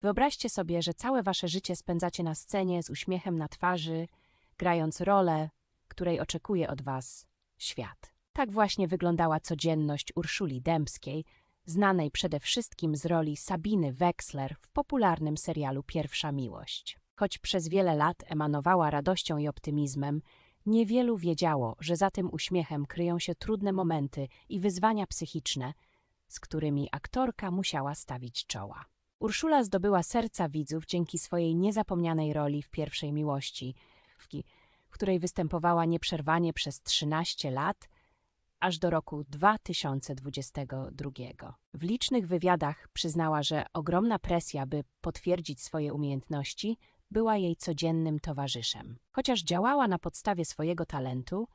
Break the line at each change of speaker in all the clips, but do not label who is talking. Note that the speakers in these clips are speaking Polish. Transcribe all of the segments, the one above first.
Wyobraźcie sobie, że całe wasze życie spędzacie na scenie z uśmiechem na twarzy, grając rolę, której oczekuje od was świat. Tak właśnie wyglądała codzienność Urszuli Dębskiej, znanej przede wszystkim z roli Sabiny Wexler w popularnym serialu Pierwsza Miłość. Choć przez wiele lat emanowała radością i optymizmem, niewielu wiedziało, że za tym uśmiechem kryją się trudne momenty i wyzwania psychiczne, z którymi aktorka musiała stawić czoła. Urszula zdobyła serca widzów dzięki swojej niezapomnianej roli w Pierwszej Miłości, w której występowała nieprzerwanie przez 13 lat, aż do roku 2022. W licznych wywiadach przyznała, że ogromna presja, by potwierdzić swoje umiejętności, była jej codziennym towarzyszem. Chociaż działała na podstawie swojego talentu,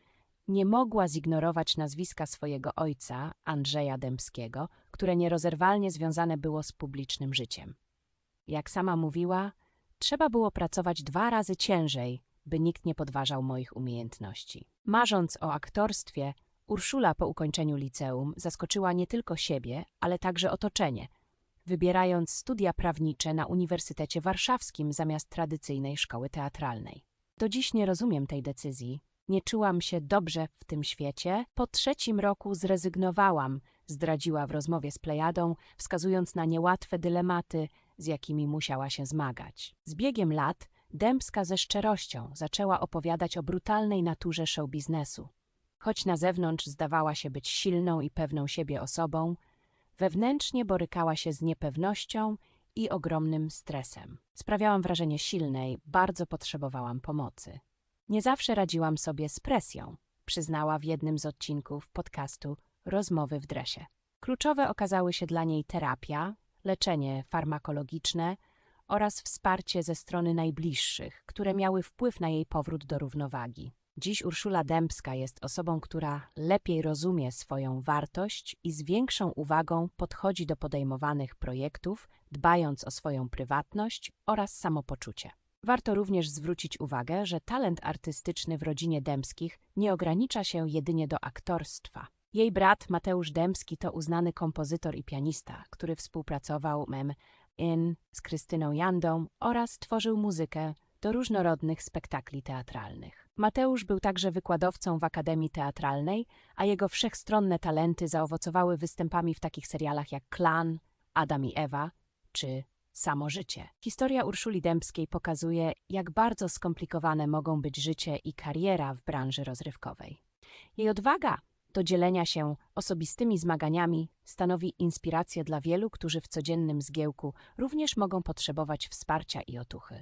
nie mogła zignorować nazwiska swojego ojca, Andrzeja Dębskiego, które nierozerwalnie związane było z publicznym życiem. Jak sama mówiła, trzeba było pracować dwa razy ciężej, by nikt nie podważał moich umiejętności. Marząc o aktorstwie, Urszula po ukończeniu liceum zaskoczyła nie tylko siebie, ale także otoczenie, wybierając studia prawnicze na Uniwersytecie Warszawskim zamiast tradycyjnej szkoły teatralnej. Do dziś nie rozumiem tej decyzji. Nie czułam się dobrze w tym świecie. Po trzecim roku zrezygnowałam, zdradziła w rozmowie z Plejadą, wskazując na niełatwe dylematy, z jakimi musiała się zmagać. Z biegiem lat Dębska ze szczerością zaczęła opowiadać o brutalnej naturze show biznesu. Choć na zewnątrz zdawała się być silną i pewną siebie osobą, wewnętrznie borykała się z niepewnością i ogromnym stresem. Sprawiałam wrażenie silnej, bardzo potrzebowałam pomocy. Nie zawsze radziłam sobie z presją, przyznała w jednym z odcinków podcastu Rozmowy w dresie. Kluczowe okazały się dla niej terapia, leczenie farmakologiczne oraz wsparcie ze strony najbliższych, które miały wpływ na jej powrót do równowagi. Dziś Urszula Dębska jest osobą, która lepiej rozumie swoją wartość i z większą uwagą podchodzi do podejmowanych projektów, dbając o swoją prywatność oraz samopoczucie. Warto również zwrócić uwagę, że talent artystyczny w rodzinie Dębskich nie ogranicza się jedynie do aktorstwa. Jej brat Mateusz Dębski to uznany kompozytor i pianista, który współpracował mem in z Krystyną Jandą oraz tworzył muzykę do różnorodnych spektakli teatralnych. Mateusz był także wykładowcą w Akademii Teatralnej, a jego wszechstronne talenty zaowocowały występami w takich serialach jak Klan, Adam i Ewa czy Samo życie. Historia Urszuli Dębskiej pokazuje, jak bardzo skomplikowane mogą być życie i kariera w branży rozrywkowej. Jej odwaga do dzielenia się osobistymi zmaganiami stanowi inspirację dla wielu, którzy w codziennym zgiełku również mogą potrzebować wsparcia i otuchy.